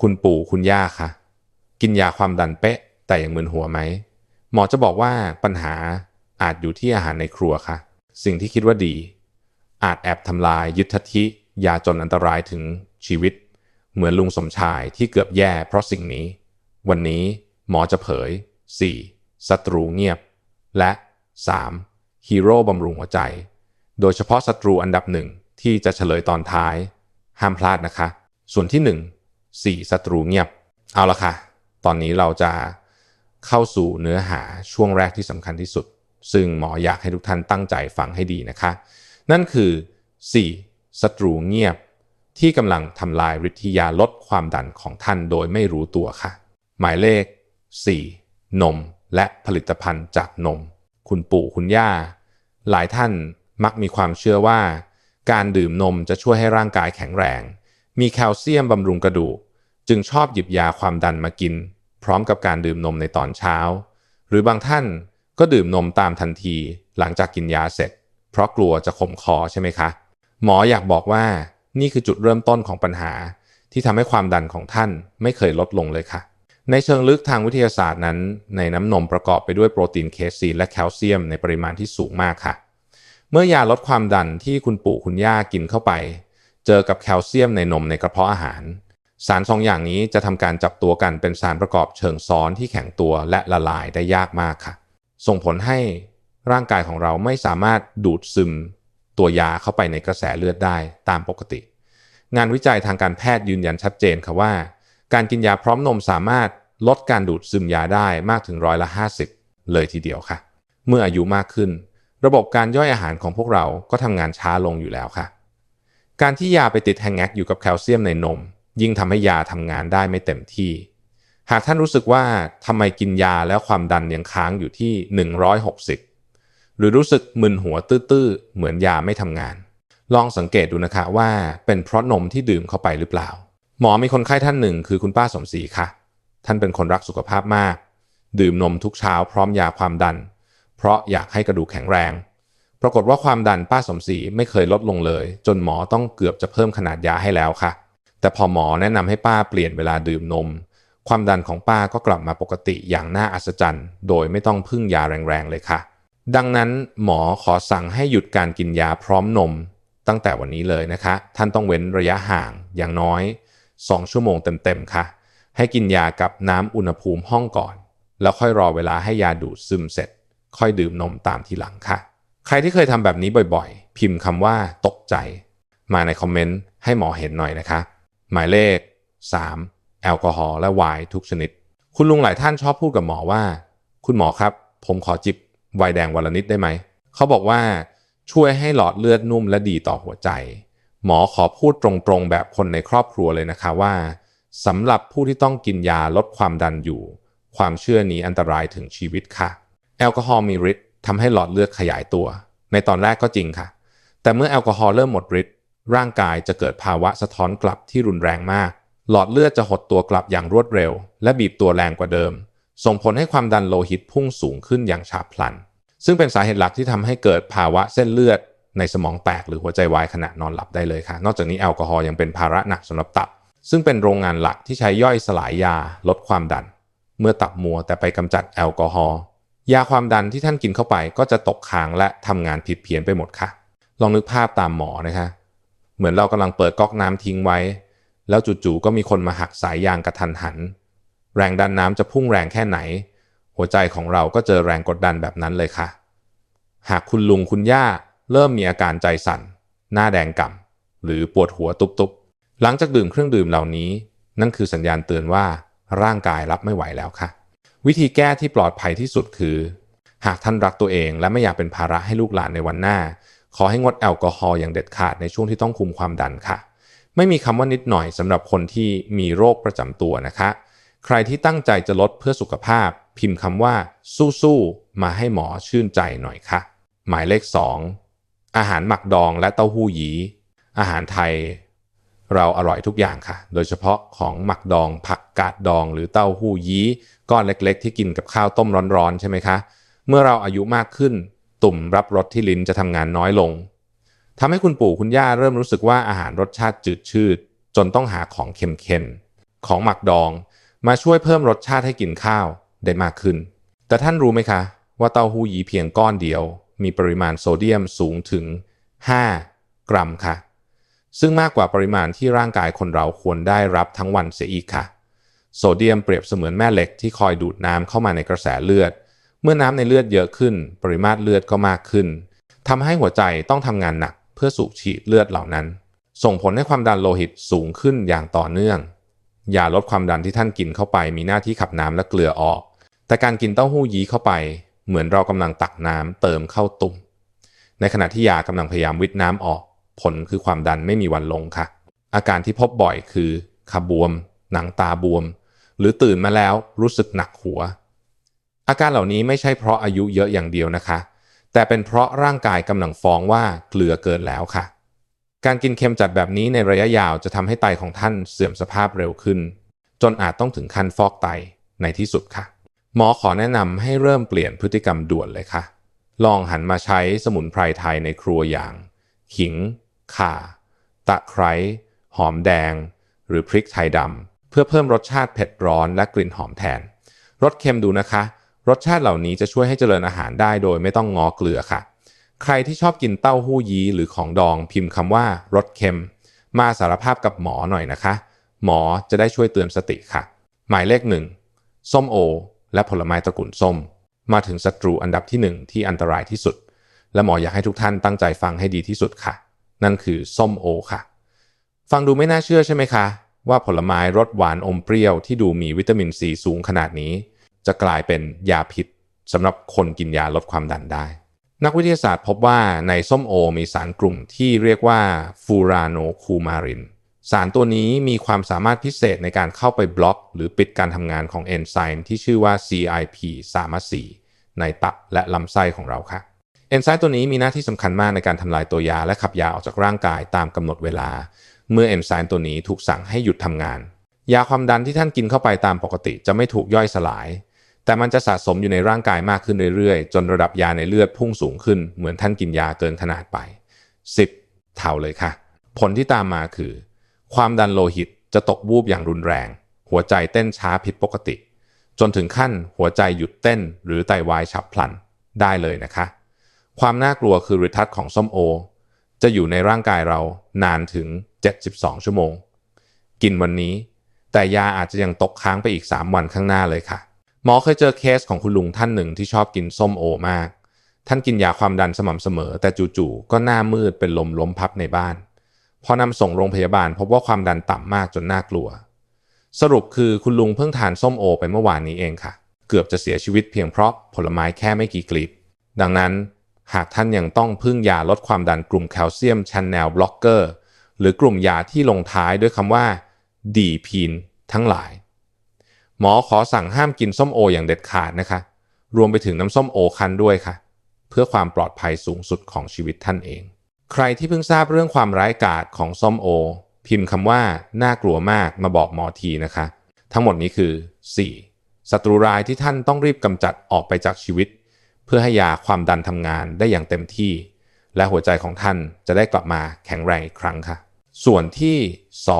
คุณปู่คุณย่าคะกินยาความดันเป๊ะ แต่ยังมึนหัวไหมหมอจะบอกว่าปัญหาอาจอยู่ที่อาหารในครัวค่ะ สิ่งที่คิดว่าดี อาจแอบทำลายยึดทัทิยาจนอันตรายถึงชีวิต เหมือนลุงสมชายที่เกือบแย่เพราะสิ่งนี้ วันนี้หมอจะเผย 4. ศัตรูเงียบ และ 3. ฮีโร่บำรุงหัวใจ โดยเฉพาะศัตรูอันดับหนึ่งที่จะเฉลยตอนท้าย ห้ามพลาดนะคะ ส่วนที่ 1 4. ศัตรูเงียบ เอาละค่ะ ตอนนี้เราจะเข้าสู่เนื้อหาช่วงแรกที่สำคัญที่สุด ซึ่งหมออยากให้ทุกท่านตั้งใจฟังให้ดีนะคะ นั่นคือ 4. ศัตรูเงียบ ที่กำลังทำลายฤทธิยาลดความดันของท่านโดยไม่รู้ตัวค่ะ หมายเลข 4. นมและผลิตภัณฑ์จากนม คุณปู่คุณย่า หลายท่านมักมีความเชื่อว่า การดื่มนมจะช่วยให้ร่างกายแข็งแรง มีแคลเซียมบำรุงกระดูก จึงชอบหยิบยาความดันมากิน พร้อมกับการดื่มนมในตอนเช้า หรือบางท่านก็ดื่มนมตามทันทีหลังจากกินยาเสร็จ เพราะกลัวจะขมคอใช่ไหมคะ หมออยากบอกว่านี่คือจุดเริ่มต้นของปัญหา ที่ทำให้ความดันของท่านไม่เคยลดลงเลยค่ะ ในเชิงลึกทางวิทยาศาสตร์นั้น ในน้ำนมประกอบไปด้วยโปรตีนเคซีนและแคลเซียมในปริมาณที่สูงมากค่ะ เมื่อยาลดความดันที่คุณปู่คุณย่ากินเข้าไป เจอกับแคลเซียมในนมในกระเพาะอาหาร สารสองอย่างนี้จะทำการจับตัวกันเป็นสารประกอบเชิงซ้อนที่แข็งตัวและละลายได้ยากมากค่ะ ส่งผลให้ร่างกายของเราไม่สามารถดูดซึม ตัวยาเข้าไปในกระแสเลือดได้ตามปกติ งานวิจัยทางการแพทย์ยืนยันชัดเจนค่ะว่า การกินยาพร้อมนมสามารถลดการดูดซึมยาได้มากถึงร้อยละ 50 เลยทีเดียวค่ะ เมื่ออายุมากขึ้น ระบบการย่อยอาหารของพวกเราก็ทำงานช้าลงอยู่แล้วค่ะ การที่ยาไปติดแฮงแงกอยู่กับแคลเซียมในนม ยิ่งทำให้ยาทำงานได้ไม่เต็มที่ หากท่านรู้สึกว่าทำไมกินยาแล้วความดันยังค้างอยู่ที่ 160 หรือรู้สึกมึนหัวตื้อๆ เหมือนยาไม่ทำงาน ลองสังเกตดูนะคะว่าเป็นเพราะนมที่ดื่มเข้าไปหรือเปล่า หมอมีคนไข้ท่านหนึ่งคือคุณป้าสมศรีค่ะ ท่านเป็นคนรักสุขภาพมาก ดื่มนมทุกเช้าพร้อมยาความดัน เพราะอยากให้กระดูกแข็งแรงปรากฏว่าความดันป้าสมศรีไม่เคยลดลงเลย จนหมอต้องเกือบจะเพิ่มขนาดยาให้แล้วค่ะ แต่พอหมอแนะนำให้ป้าเปลี่ยนเวลาดื่มนม ความดันของป้าก็กลับมาปกติอย่างน่าอัศจรรย์ โดยไม่ต้องพึ่งยาแรงๆเลยค่ะ ดังนั้นหมอขอสั่งให้หยุดการกินยาพร้อมนม ตั้งแต่วันนี้เลยนะคะ ท่านต้องเว้นระยะห่างอย่างน้อย 2 ชั่วโมงเต็มๆค่ะ ให้กินยากับน้ำอุณหภูมิห้องก่อน แล้วค่อยรอเวลาให้ยาดูดซึมเสร็จ ค่อยดื่มนมตามทีหลังค่ะ ใครที่เคยทำแบบนี้บ่อยๆ พิมพ์คำว่าตกใจ มาในคอมเมนต์ให้หมอเห็นหน่อยนะคะ หมายเลข 3. แอลกอฮอล์และไวน์ทุกชนิด คุณลุงหลายท่านชอบพูดกับหมอว่า คุณหมอครับ ผมขอจิบไวน์แดงวันละนิดได้ไหม เขาบอกว่าช่วยให้หลอดเลือดนุ่มและดีต่อหัวใจ หมอขอพูดตรงๆ แบบคนในครอบครัวเลยนะคะว่าสำหรับผู้ที่ต้องกินยาลดความดันอยู่ ความเชื่อนี้อันตรายถึงชีวิตค่ะ แอลกอฮอล์มีฤทธิ์ทำให้หลอดเลือดขยายตัว ในตอนแรกก็จริงค่ะ แต่เมื่อแอลกอฮอล์เริ่มหมดฤทธิ์ ร่างกายจะเกิดภาวะสะท้อนกลับที่รุนแรงมาก หลอดเลือดจะหดตัวกลับอย่างรวดเร็ว และบีบตัวแรงกว่าเดิม ส่งผลให้ความดันโลหิตพุ่งสูงขึ้นอย่างฉับพลัน ซึ่งเป็นสาเหตุหลักที่ทำให้เกิดภาวะเส้นเลือด ในสมองแตกหรือหัวใจวายขณะนอนหลับได้เลยค่ะ นอกจากนี้แอลกอฮอล์ยังเป็นภาระหนักสำหรับตับ ซึ่งเป็นโรงงานหลักที่ใช้ย่อยสลายยาลดความดัน เมื่อตับมัวแต่ไปกำจัดแอลกอฮอล์ยาความดันที่ท่านกินเข้าไปก็จะตกค้างและทำงานผิดเพี้ยนไปหมดค่ะ ลองนึกภาพตามหมอนะคะ เหมือนเรากำลังเปิดก๊อกน้ำทิ้งไว้ แล้วจู่ๆก็มีคนมาหักสายยางกระทันหัน แรงดันน้ำจะพุ่งแรงแค่ไหน หัวใจของเราก็เจอแรงกดดันแบบนั้นเลยค่ะ หากคุณลุงคุณย่าเริ่มมีอาการใจสั่น หน้าแดงก่ำหรือปวดหัวตุบๆ หลังจากดื่มเครื่องดื่มเหล่านี้ นั่นคือสัญญาณเตือนว่าร่างกายรับไม่ไหวแล้วค่ะ วิธีแก้ที่ปลอดภัยที่สุดคือ หากท่านรักตัวเองและไม่อยากเป็นภาระให้ลูกหลานในวันหน้า ขอให้งดแอลกอฮอล์อย่างเด็ดขาดในช่วงที่ต้องคุมความดันค่ะ ไม่มีคำว่านิดหน่อยสำหรับคนที่มีโรคประจำตัวนะคะ ใครที่ตั้งใจจะลดเพื่อสุขภาพ พิมพ์คำว่า สู้ๆมาให้หมอชื่นใจหน่อยค่ะ หมายเลข 2 อาหารหมักดองและเต้าหู้ยี้อาหารไทย เราอร่อยทุกอย่างค่ะ โดยเฉพาะของหมักดอง ผักกาดดอง หรือเต้าหู้ยี้ก้อนเล็กๆ ที่กินกับข้าวต้มร้อนๆ ใช่ไหมคะ เมื่อเราอายุมากขึ้น ตุ่มรับรสที่ลิ้นจะทำงานน้อยลงทำให้คุณปู่คุณย่าเริ่มรู้สึกว่าอาหารรสชาติจืดชืด จนต้องหาของเค็มของหมักดองมาช่วยเพิ่มรสชาติให้กินข้าวได้มากขึ้น แต่ท่านรู้ไหมคะ ว่าเต้าหู้ยีเพียงก้อนเดียว มีปริมาณโซเดียมสูงถึง 5 กรัมค่ะ ซึ่งมากกว่าปริมาณที่ร่างกายคนเราควรได้รับทั้งวันเสียอีกค่ะ โซเดียมเปรียบเสมือนแม่เหล็กที่คอยดูดน้ำเข้ามาในกระแสเลือด มื่อน้ำในเลือดเยอะขึ้น ปริมาตรเลือดก็มากขึ้นทำให้หัวใจต้องทำงานหนักเพื่อสูบฉีดเลือดเหล่านั้น ส่งผลให้ความดันโลหิตสูงขึ้นอย่างต่อเนื่อง ยาลดความดันที่ท่านกินเข้าไปมีหน้าที่ขับน้ำและเกลือออก แต่การกินเต้าหู้ยี้เข้าไป เหมือนเรากำลังตักน้ำเติมเข้าตุ่ม ในขณะที่ยากำลังพยายามวิทน้ำออก ผลคือความดันไม่มีวันลงค่ะ อาการที่พบบ่อยคือขบวม หนังตาบวม หรือตื่นมาแล้วรู้สึกหนักหัว อาการเหล่านี้ไม่ใช่เพราะอายุเยอะอย่างเดียวนะคะ แต่เป็นเพราะร่างกายกำลังฟ้องว่าเกลือเกินแล้วค่ะ การกินเค็มจัดแบบนี้ในระยะยาวจะทำให้ไตของท่านเสื่อมสภาพเร็วขึ้น จนอาจต้องถึงขั้นฟอกไตในที่สุดค่ะ หมอขอแนะนำให้เริ่มเปลี่ยนพฤติกรรมด่วนเลยค่ะ ลองหันมาใช้สมุนไพรไทยในครัวอย่าง ขิง ข่า ตะไคร้ หอมแดง หรือพริกไทยดำเพื่อเพิ่มรสชาติเผ็ดร้อนและกลิ่นหอมแทน รสเค็มดูนะคะ รสชาติเหล่านี้จะช่วยให้เจริญอาหารได้โดยไม่ต้องงอเกลือค่ะ ใครที่ชอบกินเต้าหู้ยี้หรือของดองพิมพ์คำว่ารสเค็ม มาสารภาพกับหมอหน่อยนะคะ หมอจะได้ช่วยเตือนสติค่ะ หมายเลขหนึ่งส้มโอ และผลไม้ตระกูลส้ม มาถึงศัตรูอันดับที่ 1 ที่อันตรายที่สุด และหมออยากให้ทุกท่านตั้งใจฟังให้ดีที่สุดค่ะ นั่นคือส้มโอค่ะ ฟังดูไม่น่าเชื่อใช่ไหมคะ ว่าผลไม้รสหวานอมเปรี้ยวที่ดูมีวิตามินซีสูงขนาดนี้ จะกลายเป็นยาพิษสำหรับคนกินยาลดความดันได้ นักวิทยาศาสตร์พบว่าในส้มโอมีสารกลุ่มที่เรียกว่าฟูราโนคูมาริน สารตัวนี้มีความสามารถพิเศษในการเข้าไปบล็อก หรือปิดการทำงานของเอนไซม์ที่ชื่อว่า CIP 3 4ในตับและลำไส้ของเราค่ะเอนไซม์ตัวนี้มีหน้าที่สำคัญมากในการทำลายตัวยาและขับยาออกจากร่างกายตามกำหนดเวลา เมื่อเอนไซม์ตัวนี้ถูกสั่งให้หยุดทำงาน ยาความดันที่ท่านกินเข้าไปตามปกติจะไม่ถูกย่อยสลาย แต่มันจะสะสมอยู่ในร่างกายมากขึ้นเรื่อยๆ จนระดับยาในเลือดพุ่งสูงขึ้น เหมือนท่านกินยาเกินขนาดไป 10 เท่าเลยค่ะ ผลที่ตามมาคือ ความดันโลหิตจะตกวูบอย่างรุนแรง หัวใจเต้นช้าผิดปกติ จนถึงขั้นหัวใจหยุดเต้น หรือไตาวายฉับพลันได้เลยนะคะ ความน่ากลัวคือฤทธิ์ของส้มโอ จะอยู่ในร่างกายเรานานถึง 72 ชั่วโมง กินวันนี้ แต่ยาอาจจะยังตกค้างไปอีก 3 วันข้างหน้าเลยค่ะ หมอเคยเจอเคสของคุณลุงท่านหนึ่งที่ชอบกินส้มโอมาก ท่านกินยาความดันสม่ำเสมอ แต่จู่ๆก็หน้ามืดเป็นลมล้มพับในบ้าน พอนำส่งโรงพยาบาลพบว่าความดันต่ำมากจนน่ากลัว สรุปคือคุณลุงเพิ่งทานส้มโอไปเมื่อวานนี้เองค่ะ เกือบจะเสียชีวิตเพียงเพราะผลไม้แค่ไม่กี่กลีบดังนั้นหากท่านยังต้องพึ่งยาลดความดันกลุ่มแคลเซียมชันแนลบล็อกเกอร์หรือกลุ่มยาที่ลงท้ายด้วยคำว่าดีพีนทั้งหลาย หมอขอสั่งห้ามกินส้มโออย่างเด็ดขาดนะคะ รวมไปถึงน้ำส้มโอคั้นด้วยค่ะ เพื่อความปลอดภัยสูงสุดของชีวิตท่านเอง ใครที่เพิ่งทราบเรื่องความร้ายกาจของส้มโอ พิมพ์คำว่า น่ากลัวมากมาบอกหมอทีนะคะ ทั้งหมดนี้คือ 4. ศัตรูร้ายที่ท่านต้องรีบกำจัดออกไปจากชีวิต เพื่อให้ยาความดันทำงานได้อย่างเต็มที่ และหัวใจของท่านจะได้กลับมาแข็งแรงอีกครั้งค่ะ ส่วนที่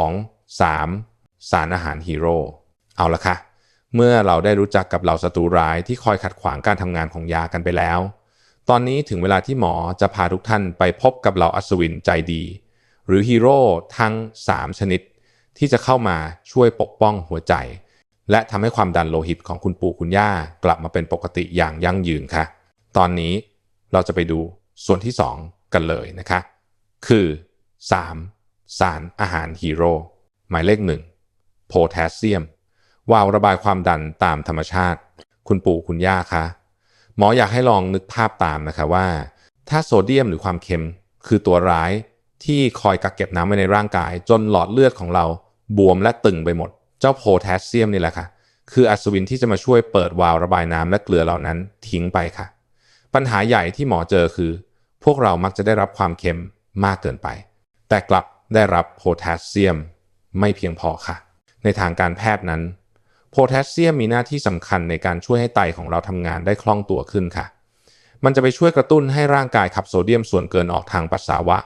2 3 สารอาหารฮีโร่เอาละค่ะ เมื่อเราได้รู้จักกับเหล่าศัตรูร้ายที่คอยขัดขวางการทำงานของยากันไปแล้ว ตอนนี้ถึงเวลาที่หมอจะพาทุกท่านไปพบกับเหล่าอัศวินใจดี หรือฮีโร่ทั้ง 3 ชนิด ที่จะเข้ามาช่วยปกป้องหัวใจ และทำให้ความดันโลหิตของคุณปู่คุณย่ากลับมาเป็นปกติอย่างยั่งยืนค่ะ ตอนนี้เราจะไปดูส่วนที่ 2 กันเลยนะคะ คือ 3. สารอาหารฮีโร่หมายเลข 1 โพแทสเซียม วาล์วระบายความดันตามธรรมชาติ คุณปู่คุณย่าคะหมออยากให้ลองนึกภาพตามนะคะว่า ถ้าโซเดียมหรือความเค็ม คือตัวร้ายที่คอยกักเก็บน้ำไว้ในร่างกาย จนหลอดเลือดของเราบวมและตึงไปหมด เจ้าโพแทสเซียมนี่แหละค่ะ คืออัศวินที่จะมาช่วยเปิดวาล์วระบายน้ำและเกลือเหล่านั้นทิ้งไปค่ะ ปัญหาใหญ่ที่หมอเจอคือ พวกเรามักจะได้รับความเค็มมากเกินไป แต่กลับได้รับโพแทสเซียม ไม่เพียงพอค่ะ ในทางการแพทย์นั้น พแทสเซียมมีหน้าที่สำคัญในการช่วยให้ไตของเราทำงานได้คล่องตัวขึ้นค่ะ มันจะไปช่วยกระตุ้นให้ร่างกายขับโซเดียมส่วนเกินออกทางปัสสาวะ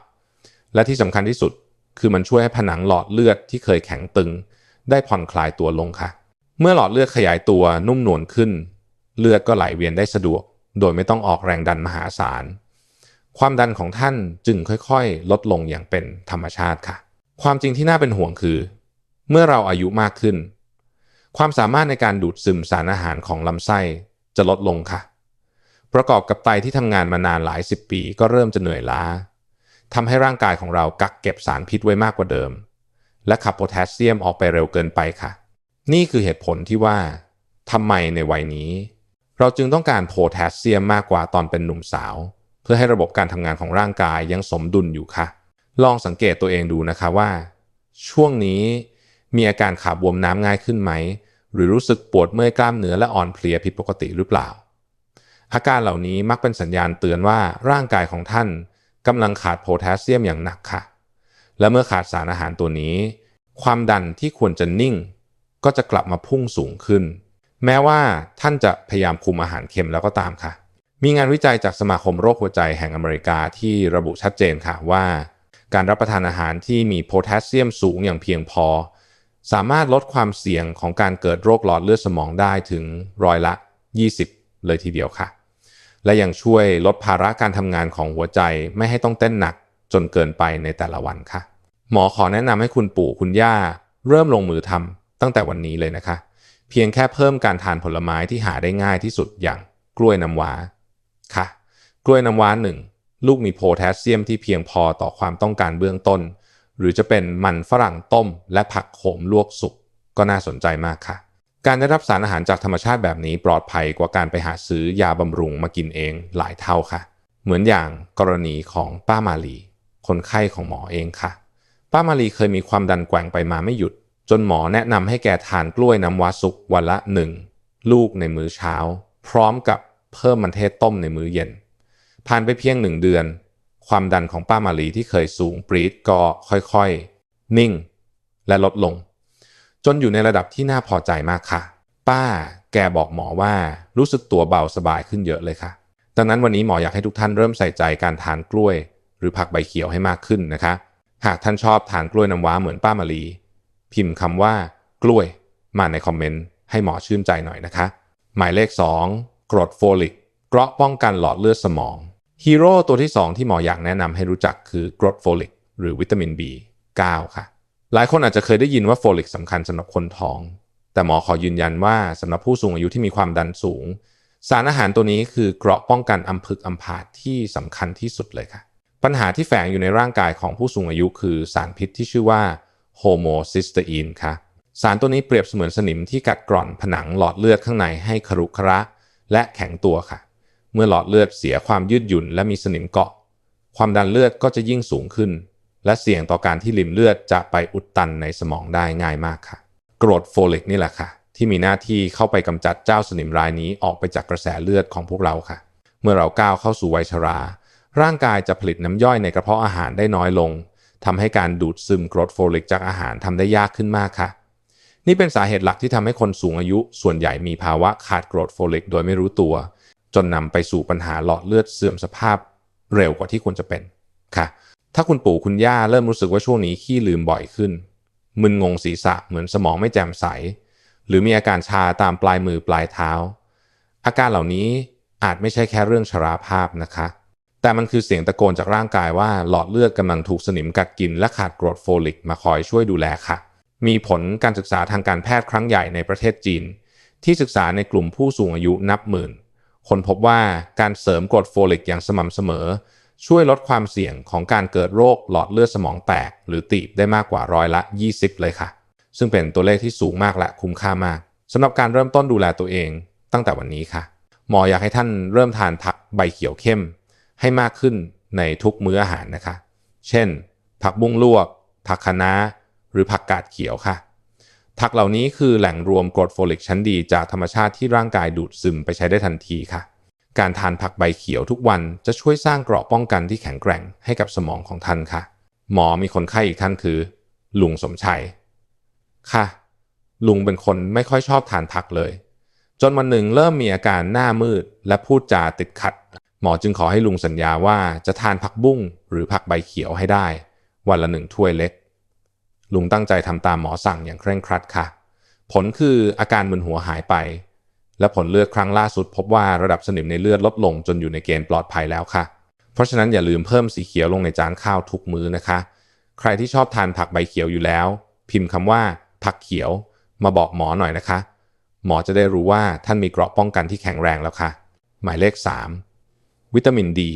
และที่สำคัญที่สุด คือมันช่วยให้ผนังหลอดเลือดที่เคยแข็งตึง ได้ผ่อนคลายตัวลงค่ะ เมื่อหลอดเลือดขยายตัวนุ่มนวลขึ้น เลือดก็ไหลเวียนได้สะดวก โดยไม่ต้องออกแรงดันมหาศาล ความดันของท่านจึงค่อยๆ ลดลงอย่างเป็นธรรมชาติค่ะ ความจริงที่น่าเป็นห่วงคือ เมื่อเราอายุมากขึ้น ความสามารถในการดูดซึมสารอาหารของลำไส้จะลดลงค่ะ ประกอบกับไตที่ทำงานมานานหลายสิบปี ก็เริ่มจะเหนื่อยล้าทำให้ร่างกายของเรากักเก็บสารพิษไว้มากกว่าเดิม และขับโพแทสเซียมออกไปเร็วเกินไปค่ะ นี่คือเหตุผลที่ว่าทำไมในวัยนี้ เราจึงต้องการโพแทสเซียมมากกว่าตอนเป็นหนุ่มสาว เพื่อให้ระบบการทำงานของร่างกายยังสมดุลอยู่ค่ะ ลองสังเกตตัวเองดูนะคะว่า ช่วงนี้ มีอาการขาบวมน้ำง่ายขึ้นไหม หรือรู้สึกปวดเมื่อยกล้ามเนื้อและอ่อนเพลียผิดปกติหรือเปล่า อาการเหล่านี้มักเป็นสัญญาณเตือนว่าร่างกายของท่านกำลังขาดโพแทสเซียมอย่างหนักค่ะ และเมื่อขาดสารอาหารตัวนี้ ความดันที่ควรจะนิ่ง ก็จะกลับมาพุ่งสูงขึ้น แม้ว่าท่านจะพยายามคุมอาหารเค็มแล้วก็ตามค่ะ มีงานวิจัยจากสมาคมโรคหัวใจแห่งอเมริกาที่ระบุชัดเจนค่ะว่า การรับประทานอาหารที่มีโพแทสเซียมสูงอย่างเพียงพอ สามารถลดความเสี่ยงของการเกิดโรคหลอดเลือดสมองได้ถึงร้อยละ 20 เลยทีเดียวค่ะ และยังช่วยลดภาระการทำงานของหัวใจไม่ให้ต้องเต้นหนักจนเกินไปในแต่ละวันค่ะ หมอขอแนะนำให้คุณปู่คุณย่า เริ่มลงมือทำตั้งแต่วันนี้เลยนะคะ เพียงแค่เพิ่มการทานผลไม้ที่หาได้ง่ายที่สุดอย่างกล้วยน้ำว้าค่ะ กล้วยน้ำว้าหนึ่งลูกมีโพแทสเซียมที่เพียงพอต่อความต้องการเบื้องต้น หรือจะเป็นมันฝรั่งต้ม และผักโขมลวกสุกก็น่าสนใจมากค่ะ การได้รับสารอาหารจากธรรมชาติแบบนี้ปลอดภัยกว่าการไปหาซื้อยาบำรุงมากินเองหลายเท่าค่ะ เหมือนอย่างกรณีของป้ามาลี คนไข้ของหมอเองค่ะ ป้ามาลีเคยมีความดันแกว่งไปมาไม่หยุด จนหมอแนะนำให้แกทานกล้วยน้ำว้าสุกวันละหนึ่งลูกในมื้อเช้า พร้อมกับเพิ่มมันเทศต้มในมื้อเย็น ผ่านไปเพียงหนึ่งเดือน ความดันของป้ามาลีที่เคยสูงปรีดก็ค่อยๆ นิ่ง และลดลง จนอยู่ในระดับที่น่าพอใจมากค่ะ ป้าแกบอกหมอว่ารู้สึกตัวเบาสบายขึ้นเยอะเลยค่ะดังนั้นวันนี้หมออยากให้ทุกท่านเริ่มใส่ใจการทานกล้วย หรือผักใบเขียวให้มากขึ้นนะคะ หากท่านชอบทานกล้วยน้ำว้าเหมือนป้ามาลี พิมพ์คำว่ากล้วยมาในคอมเมนต์ให้หมอชื่นใจหน่อยนะคะ หมายเลข 2กรดโฟลิกเกราะป้องกันหลอดเลือดสมอง ฮีโร่ตัวที่ 2 ที่หมออยากแนะนำให้รู้จักคือกรดโฟลิกหรือวิตามิน B9 ค่ะ หลายคนอาจจะเคยได้ยินว่าโฟลิกสำคัญสำหรับคนท้อง แต่หมอขอยืนยันว่าสำหรับผู้สูงอายุที่มีความดันสูง สารอาหารตัวนี้คือเกราะป้องกันอัมพฤกษ์อัมพาตที่สำคัญที่สุดเลยค่ะ ปัญหาที่แฝงอยู่ในร่างกายของผู้สูงอายุคือสารพิษที่ชื่อว่าโฮโมซิสเตอีนค่ะสารตัวนี้เปรียบเสมือนสนิมที่กัดกร่อนผนังหลอดเลือดข้างในให้ครุขระและแข็งตัวค่ะ เมื่อหลอดเลือดเสียความยืดหยุ่นและมีสนิมเกาะ ความดันเลือดก็จะยิ่งสูงขึ้น และเสี่ยงต่อการที่ริมเลือดจะไปอุดตันในสมองได้ง่ายมากค่ะ กรดโฟลิกนี่แหละค่ะ ที่มีหน้าที่เข้าไปกำจัดเจ้าสนิมรายนี้ออกไปจากกระแสเลือดของพวกเราค่ะ เมื่อเราก้าวเข้าสู่วัยชรา ร่างกายจะผลิตน้ำย่อยในกระเพาะอาหารได้น้อยลงทำให้การดูดซึมกรดโฟลิกจากอาหารทำได้ยากขึ้นมากค่ะนี่เป็นสาเหตุหลักที่ทำให้คนสูงอายุส่วนใหญ่มีภาวะขาดกรดโฟลิกโดยไม่รู้ตัว จนนำไปสู่ปัญหาหลอดเลือดเสื่อมสภาพเร็วกว่าที่ควรจะเป็นค่ะ ถ้าคุณปู่คุณย่าเริ่มรู้สึกว่าช่วงนี้ขี้ลืมบ่อยขึ้น มึนงงศีรษะเหมือนสมองไม่แจ่มใส หรือมีอาการชาตามปลายมือปลายเท้า อาการเหล่านี้อาจไม่ใช่แค่เรื่องชราภาพนะคะ แต่มันคือเสียงตะโกนจากร่างกายว่าหลอดเลือดกำลังถูกสนิมกัดกินและขาดกรดโฟลิกมาคอยช่วยดูแลค่ะ มีผลการศึกษาทางการแพทย์ครั้งใหญ่ในประเทศจีน ที่ศึกษาในกลุ่มผู้สูงอายุนับหมื่น คนพบว่าการเสริมกรดโฟลิกอย่างสม่ำเสมอ ช่วยลดความเสี่ยงของการเกิดโรคหลอดเลือดสมองแตก หรือตีบได้มากกว่าร้อยละ 20 เลยค่ะ ซึ่งเป็นตัวเลขที่สูงมากและคุ้มค่ามากสำหรับการเริ่มต้นดูแลตัวเองตั้งแต่วันนี้ค่ะ หมออยากให้ท่านเริ่มทานผักใบเขียวเข้ม ให้มากขึ้นในทุกมื้ออาหารนะคะ เช่น ผักบุ้งลวก ผักคะน้า หรือผักกาดเขียวค่ะ ผักเหล่านี้คือแหล่งรวมกรดโฟลิกชั้นดีจากธรรมชาติที่ร่างกายดูดซึมไปใช้ได้ทันทีค่ะ การทานผักใบเขียวทุกวันจะช่วยสร้างเกราะป้องกันที่แข็งแกร่งให้กับสมองของท่านค่ะ หมอมีคนไข้อีกท่านคือ ลุงสมชัย ค่ะ ลุงเป็นคนไม่ค่อยชอบทานผักเลย จนวันหนึ่งเริ่มมีอาการหน้ามืดและพูดจาติดขัด หมอจึงขอให้ลุงสัญญาว่าจะทานผักบุ้งหรือผักใบเขียวให้ได้ วันละหนึ่งถ้วยเล็ก ลุงตั้งใจทำตามหมอสั่งอย่างเคร่งครัดค่ะ ผลคืออาการมึนหัวหายไป และผลเลือดครั้งล่าสุด พบว่าระดับสนิมในเลือดลดลงจนอยู่ในเกณฑ์ปลอดภัยแล้วค่ะ เพราะฉะนั้นอย่าลืมเพิ่มสีเขียวลงในจานข้าวทุกมื้อนะคะ ใครที่ชอบทานผักใบเขียวอยู่แล้ว พิมพ์คำว่าผักเขียว มาบอกหมอหน่อยนะคะ หมอจะได้รู้ว่าท่านมีเกราะป้องกันที่แข็งแรงแล้วค่ะ หมายเลข 3 วิตามินดี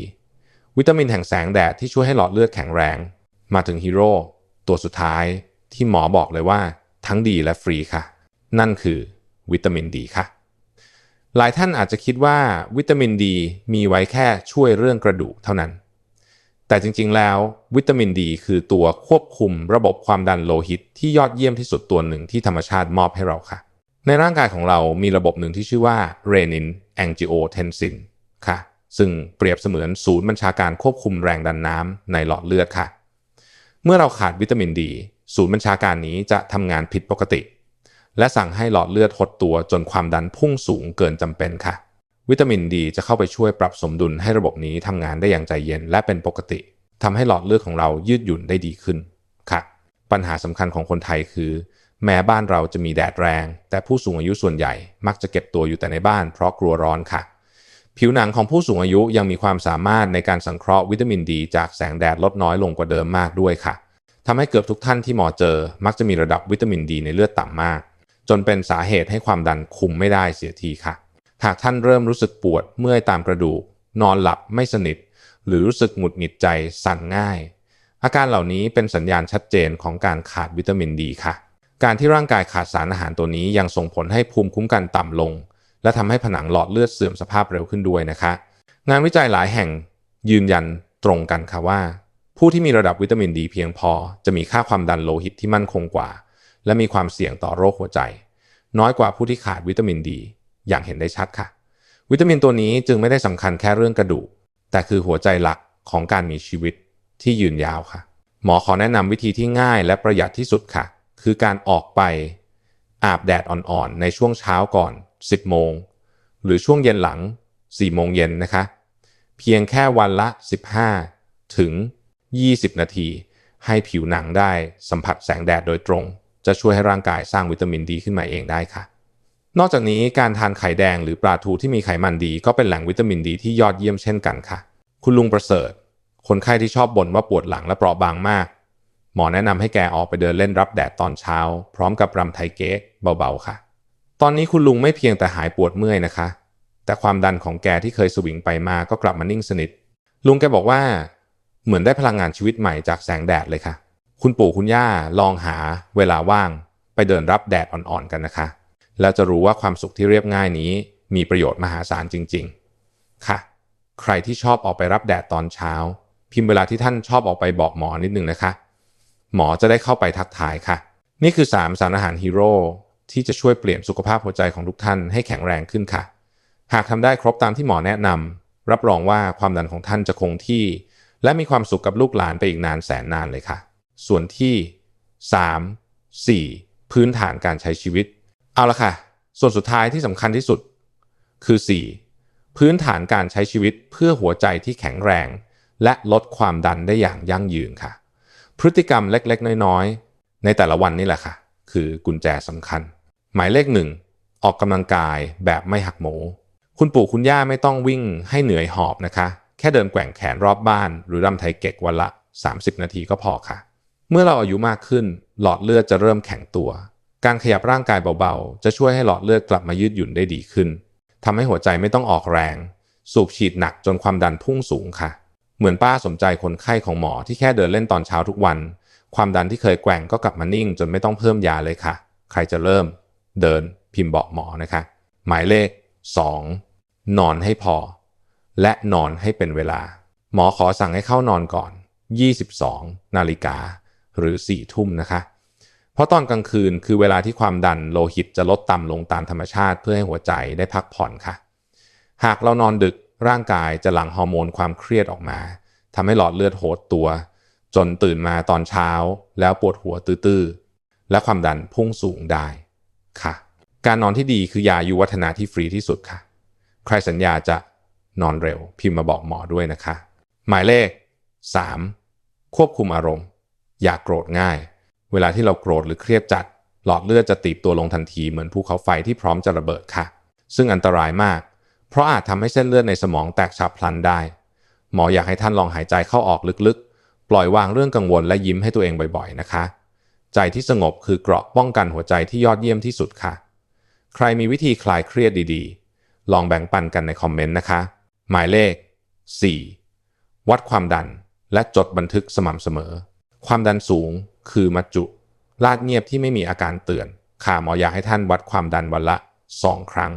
วิตามินแห่งแสงแดดที่ช่วยให้หลอดเลือดแข็งแรง มาถึงฮีโร่ ตัวสุดท้ายที่หมอบอกเลยว่าทั้งดีและฟรีค่ะ นั่นคือวิตามินดีค่ะ หลายท่านอาจจะคิดว่าวิตามินดีมีไว้แค่ช่วยเรื่องกระดูกเท่านั้น แต่จริงๆแล้ววิตามินดีคือตัวควบคุมระบบความดันโลหิตที่ยอดเยี่ยมที่สุดตัวหนึ่งที่ธรรมชาติมอบให้เราค่ะ ในร่างกายของเรามีระบบหนึ่งที่ชื่อว่าเรนินแองจิโอเทนซินค่ะซึ่งเปรียบเสมือนศูนย์บัญชาการควบคุมแรงดันน้ำในหลอดเลือดค่ะ เมื่อเราขาดวิตามินดี ศูนย์บัญชาการนี้จะทำงานผิดปกติ และสั่งให้หลอดเลือดหดตัวจนความดันพุ่งสูงเกินจำเป็นค่ะ วิตามินดีจะเข้าไปช่วยปรับสมดุลให้ระบบนี้ทำงานได้อย่างใจเย็นและเป็นปกติทำให้หลอดเลือดของเรายืดหยุ่นได้ดีขึ้นค่ะ ปัญหาสำคัญของคนไทยคือ แม้บ้านเราจะมีแดดแรง แต่ผู้สูงอายุส่วนใหญ่มักจะเก็บตัวอยู่แต่ในบ้านเพราะกลัวร้อนค่ะ ผิวหนังของผู้สูงอายุยังมีความสามารถในการสังเคราะห์วิตามินดีจากแสงแดดลดน้อยลงกว่าเดิมมากด้วยค่ะทำให้เกือบทุกท่านที่หมอเจอ มักจะมีระดับวิตามินดีในเลือดต่ำมาก จนเป็นสาเหตุให้ความดันคุมไม่ได้เสียทีค่ะ หากท่านเริ่มรู้สึกปวดเมื่อยตามกระดูก นอนหลับไม่สนิท หรือรู้สึกหงุดหงิดใจสั่นง่าย อาการเหล่านี้เป็นสัญญาณชัดเจนของการขาดวิตามินดีค่ะ การที่ร่างกายขาดสารอาหารตัวนี้ยังส่งผลให้ภูมิคุ้มกันต่ำลง และทำให้ผนังหลอดเลือดเสื่อมสภาพเร็วขึ้นด้วยนะคะ งานวิจัยหลายแห่งยืนยันตรงกันค่ะว่า ผู้ที่มีระดับวิตามินดีเพียงพอ จะมีค่าความดันโลหิตที่มั่นคงกว่า และมีความเสี่ยงต่อโรคหัวใจ น้อยกว่าผู้ที่ขาดวิตามินดี อย่างเห็นได้ชัดค่ะ วิตามินตัวนี้จึงไม่ได้สำคัญแค่เรื่องกระดูกแต่คือหัวใจหลักของการมีชีวิตที่ยืนยาวค่ะ หมอขอแนะนำวิธีที่ง่ายและประหยัดที่สุดค่ะ คือการออกไปอาบแดดอ่อนๆ ในช่วงเช้าก่อน 10 โมง หรือช่วงเย็นหลัง 4 โมงเย็นนะคะ เพียงแค่วันละ 15 ถึง 20 นาที ให้ผิวหนังได้สัมผัสแสงแดดโดยตรง จะช่วยให้ร่างกายสร้างวิตามินดีขึ้นมาเองได้ค่ะ นอกจากนี้การทานไข่แดงหรือปลาทูที่มีไขมันดี ก็เป็นแหล่งวิตามินดีที่ยอดเยี่ยมเช่นกันค่ะ คุณลุงประเสริฐ คนไข้ที่ชอบบ่นว่าปวดหลังและเปราะบางมากหมอแนะนำให้แกออกไปเดินเล่นรับแดดตอนเช้า พร้อมกับรำไทเก๊กเบาๆค่ะ ตอนนี้คุณลุงไม่เพียงแต่หายปวดเมื่อยนะคะ แต่ความดันของแกที่เคยสวิงไปมาก็กลับมานิ่งสนิท ลุงแกบอกว่า เหมือนได้พลังงานชีวิตใหม่จากแสงแดดเลยค่ะ คุณปู่คุณย่าลองหาเวลาว่าง ไปเดินรับแดดอ่อนๆกันนะคะ แล้วจะรู้ว่าความสุขที่เรียบง่ายนี้ มีประโยชน์มหาศาลจริง ๆ ค่ะ ใครที่ชอบออกไปรับแดดตอนเช้า พิมพ์เวลาที่ท่านชอบออกไปบอกหมอนิดนึงนะคะ หมอจะได้เข้าไปทักทายค่ะ นี่คือ 3 สารอาหารฮีโร่ ที่จะช่วยเปลี่ยนสุขภาพหัวใจของทุกท่านให้แข็งแรงขึ้นค่ะ หากทำได้ครบตามที่หมอแนะนำรับรองว่าความดันของท่านจะคงที่ และมีความสุขกับลูกหลานไปอีกนานแสนนานเลยค่ะ ส่วนที่ 3 4 พื้นฐานการใช้ชีวิต เอาละค่ะ ส่วนสุดท้ายที่สำคัญที่สุด คือ 4 พื้นฐานการใช้ชีวิตเพื่อหัวใจที่แข็งแรง และลดความดันได้อย่างยั่งยืนค่ะ พฤติกรรมเล็กๆ น้อยๆ ในแต่ละวันนี่แหละค่ะ คือกุญแจสำคัญ หมายเลขหนึ่งออกกำลังกายแบบไม่หักโหมคุณปู่คุณย่าไม่ต้องวิ่งให้เหนื่อยหอบนะคะ แค่เดินแกว่งแขนรอบบ้าน หรือรำไทยเก๊กวันละ 30 นาทีก็พอค่ะ เมื่อเราอายุมากขึ้น หลอดเลือดจะเริ่มแข็งตัว การขยับร่างกายเบาๆ จะช่วยให้หลอดเลือดกลับมายืดหยุ่นได้ดีขึ้นทำให้หัวใจไม่ต้องออกแรง สูบฉีดหนักจนความดันพุ่งสูงค่ะ เหมือนป้าสมใจคนไข้ของหมอที่แค่เดินเล่นตอนเช้าทุกวัน ความดันที่เคยแกว่งก็กลับมานิ่ง จนไม่ต้องเพิ่มยาเลยค่ะ ใครจะเริ่ม เดินพิมพ์บอกหมอนะคะ หมายเลข 2. นอนให้พอ และนอนให้เป็นเวลา หมอขอสั่งให้เข้านอนก่อน 22 นาฬิกาหรือ 4 ทุ่มนะคะ เพราะตอนกลางคืนคือเวลาที่ความดันโลหิตจะลดต่ำลงตามธรรมชาติ เพื่อให้หัวใจได้พักผ่อนค่ะ หากเรานอนดึกร่างกายจะหลั่งฮอร์โมนความเครียดออกมาทำให้หลอดเลือดโหดตัว จนตื่นมาตอนเช้า แล้วปวดหัวตื้อๆและความดันพุ่งสูงได้ ค่ะ การนอนที่ดีคือยายุวัฒนาที่ฟรีที่สุดค่ะ ใครสัญญาจะนอนเร็ว พิมพ์มาบอกหมอด้วยนะคะ หมายเลข 3. ควบคุมอารมณ์ อย่ากโกรธง่ายเเวลาที่เราโกรธหรือเครียดจัด หลอดเลือดจะตีบตัวลงทันทีเหมือนภูเขาไฟที่พร้อมจะระเบิดค่ะ ซึ่งอันตรายมาก เพราะอาจทำให้เส้นเลือดในสมองแตกฉับพลันได้ หมออยากให้ท่านลองหายใจเข้าออกลึกๆ ปล่อยวางเรื่องกังวลและยิ้มให้ตัวเองบ่อยๆนะคะ ใจที่สงบคือเกราะป้องกันหัวใจที่ยอดเยี่ยมที่สุดค่ะ ใครมีวิธีคลายเครียดดีๆ ลองแบ่งปันกันในคอมเมนต์นะคะ หมายเลข 4. วัดความดันและจดบันทึกสม่ำเสมอ ความดันสูงคือมัจจุ ลาดเงียบที่ไม่มีอาการเตือน ค่ะหมออยากให้ท่านวัดความดันวันละ 2 ครั้ง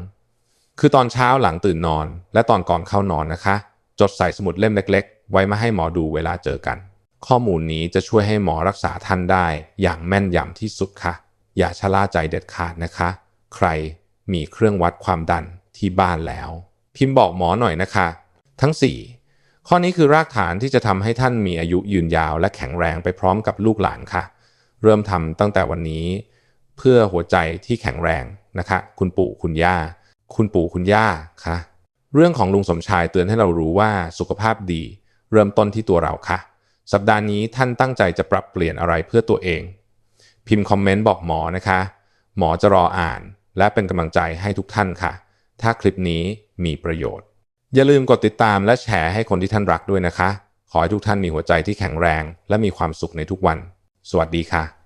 คือตอนเช้าหลังตื่นนอน และตอนก่อนเข้านอนนะคะ จดใส่สมุดเล่มเล็ก ๆ ไว้มาให้หมอดูเวลาเจอกัน ข้อมูลนี้จะช่วยให้หมอรักษาท่านได้ อย่างแม่นยำที่สุดค่ะ อย่าชะล่าใจเด็ดขาดนะคะ ใครมีเครื่องวัดความดันที่บ้านแล้ว พิมพ์บอกหมอหน่อยนะคะ ทั้ง 4 ข้อนี้คือรากฐานที่จะทำให้ท่านมีอายุยืนยาวและแข็งแรงไปพร้อมกับลูกหลานค่ะ เริ่มทำตั้งแต่วันนี้ เพื่อหัวใจที่แข็งแรงนะคะ คุณปู่คุณย่า คุณปู่คุณย่าค่ะ เรื่องของลุงสมชายเตือนให้เรารู้ว่าสุขภาพดี เริ่มต้นที่ตัวเราค่ะ สัปดาห์นี้ท่านตั้งใจจะปรับเปลี่ยนอะไรเพื่อตัวเอง พิมพ์คอมเมนต์บอกหมอนะคะ หมอจะรออ่าน และเป็นกำลังใจให้ทุกท่านค่ะ ถ้าคลิปนี้มีประโยชน์ อย่าลืมกดติดตามและแชร์ให้คนที่ท่านรักด้วยนะคะ ขอให้ทุกท่านมีหัวใจที่แข็งแรง และมีความสุขในทุกวัน สวัสดีค่ะ